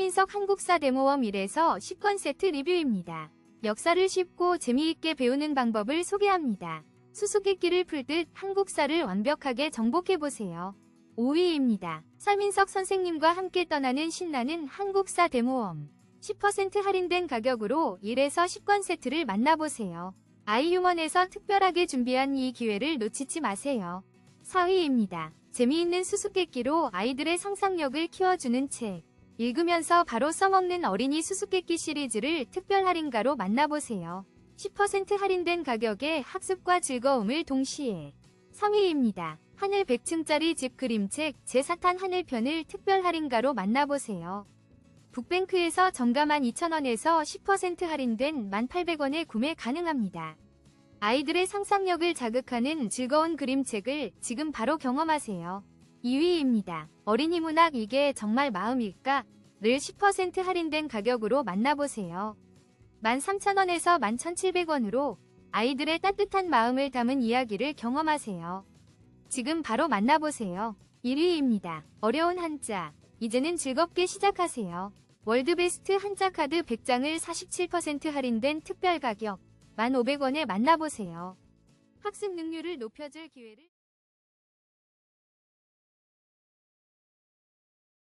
설민석 한국사 데모험 1에서 10권 세트 리뷰입니다. 역사를 쉽고 재미있게 배우는 방법을 소개합니다. 수수께끼를 풀듯 한국사를 완벽하게 정복해보세요. 5위입니다. 설민석 선생님과 함께 떠나는 신나는 한국사 데모험. 10% 할인된 가격으로 1에서 10권 세트를 만나보세요. 아이유먼에서 특별하게 준비한 이 기회를 놓치지 마세요. 4위입니다. 재미있는 수수께끼로 아이들의 상상력을 키워주는 책. 읽으면서 바로 써먹는 어린이 수수께끼 시리즈를 특별 할인가로 만나보세요. 10% 할인된 가격에 학습과 즐거움을 동시에 3위입니다. 하늘 100층짜리 집 그림책 제4탄 하늘편을 특별 할인가로 만나보세요. 북뱅크에서 정가 12,000원에서 10% 할인된 1,800원에 구매 가능합니다. 아이들의 상상력을 자극하는 즐거운 그림책을 지금 바로 경험하세요. 2위입니다. 어린이 문학 이게 정말 마음일까? 를 10% 할인된 가격으로 만나보세요. 13,000원에서 11,700원으로 아이들의 따뜻한 마음을 담은 이야기를 경험하세요. 지금 바로 만나보세요. 1위입니다. 어려운 한자. 이제는 즐겁게 시작하세요. 월드베스트 한자 카드 100장을 47% 할인된 특별 가격 1,500원에 만나보세요. 학습 능률을 높여줄 기회를